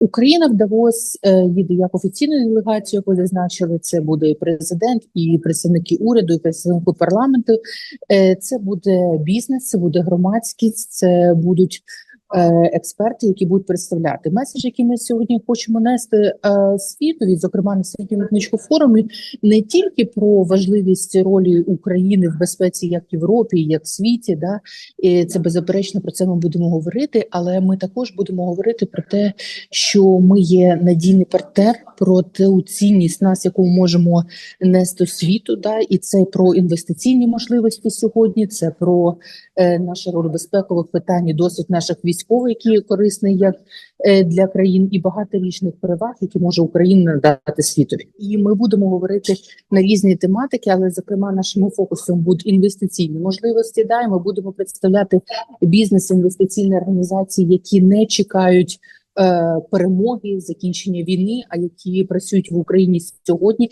Україна вдалось е, їде як офіційною делегацією, яку зазначили, це буде і президент, і представники уряду, і представники парламенту. Е, Це буде бізнес, це буде громадськість, це будуть експерти, які будуть представляти меседж, який ми сьогодні хочемо нести е, світові, зокрема на світовому форумі, не тільки про важливість ролі України в безпеці, як в Європі, як в світі, да і це беззаперечно про це ми будемо говорити. Але ми також будемо говорити про те, що ми є надійний партнер, про ту цінність нас, яку ми можемо нести світу. Да, і це про інвестиційні можливості сьогодні. Це про е, нашу роль безпекових питань, і досвід наших військових, який є корисний як е, для країн, і багато річних переваг, які може Україна надати світові. І ми будемо говорити на різні тематики, але зокрема нашим фокусом будуть інвестиційні можливості. Да, і ми будемо представляти бізнес інвестиційні організації, які не чекають. е, Перемоги закінчення війни, а які працюють в Україні сьогодні